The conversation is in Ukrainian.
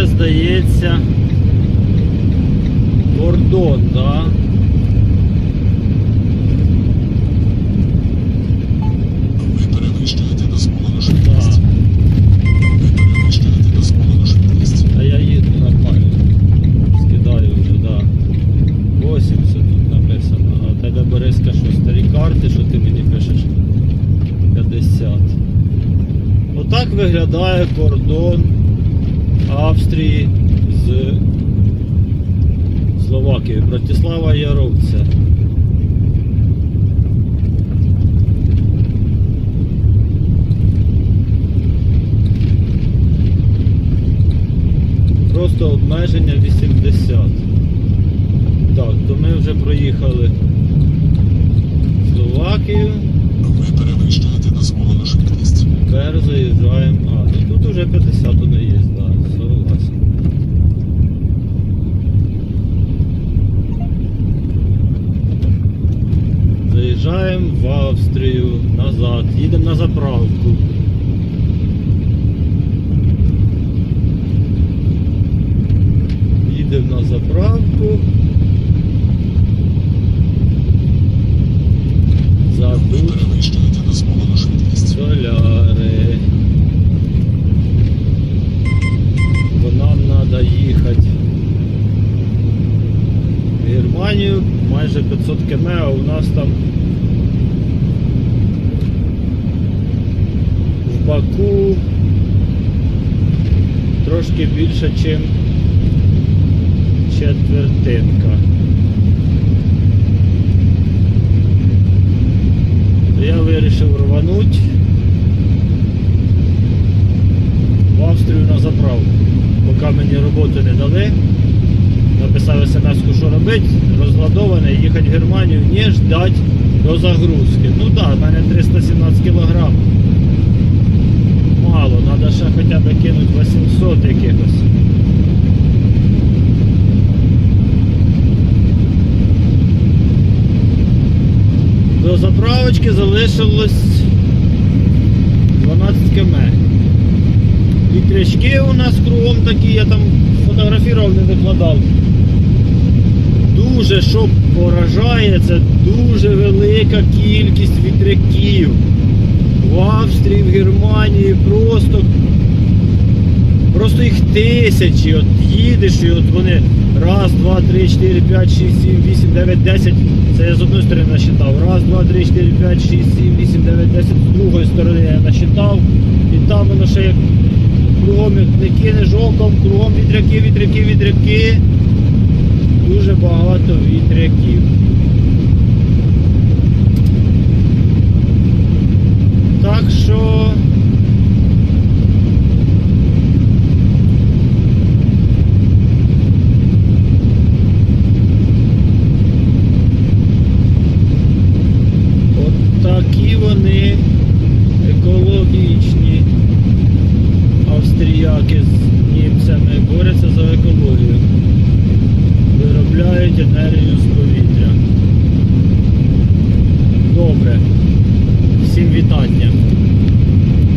здається, кордон, да? Ви перевищуєте дозволену Так. швидкість. Ви перевищуєте дозволену швидкість. А я їду нормально. Скидаю вже, да. 80 тут написано. А тебе Бориска що, старі карти, що ти мені пишеш? 50. Отак виглядає кордон Австрії з Словакією. Братислава Яровця. Просто обмеження 80. Так, то ми вже проїхали Словакію. Ви перевищуєте дозволену швидкість. Тепер заїжджаємо. А, ну тут уже 50 не є, да, согласен. Заїжджаємо в Австрію назад, їдемо на заправку. Їдемо на заправку. Ви Забудь перевищуєте дозволену швидкість. Соляри. Бо нам треба їхати в Германію майже 500 км, а у нас там в Баку трошки більше, ніж четвертинка. То я вирішив рвануть в Австрію на заправку. Поки мені роботу не дали, написав що робити, розгладований, їхати в Германію, не ждать до загрузки. Ну так, да, в мене 317 кг. Мало, треба ще хоча б кинути 800 якихось. До заправочки залишилось 12 км. І Вітрячки у нас кругом такі, я там фотографував, не викладав. Дуже, що поражає, це дуже велика кількість вітряків. В Австрії, в Германії просто Просто їх тисячі. От їдеш і от вони раз, два, три, чотири, п'ять, шість, сім, вісім, дев'ять, десять. Це я з одної сторони насчитав. Раз, два, три, чотири, п'ять, шість, сім, вісім, дев'ять, десять. З другої сторони я насчитав. І там воно ще як кругом не кинеш оком, кругом вітряки, вітряки, вітряки. Дуже багато вітряків.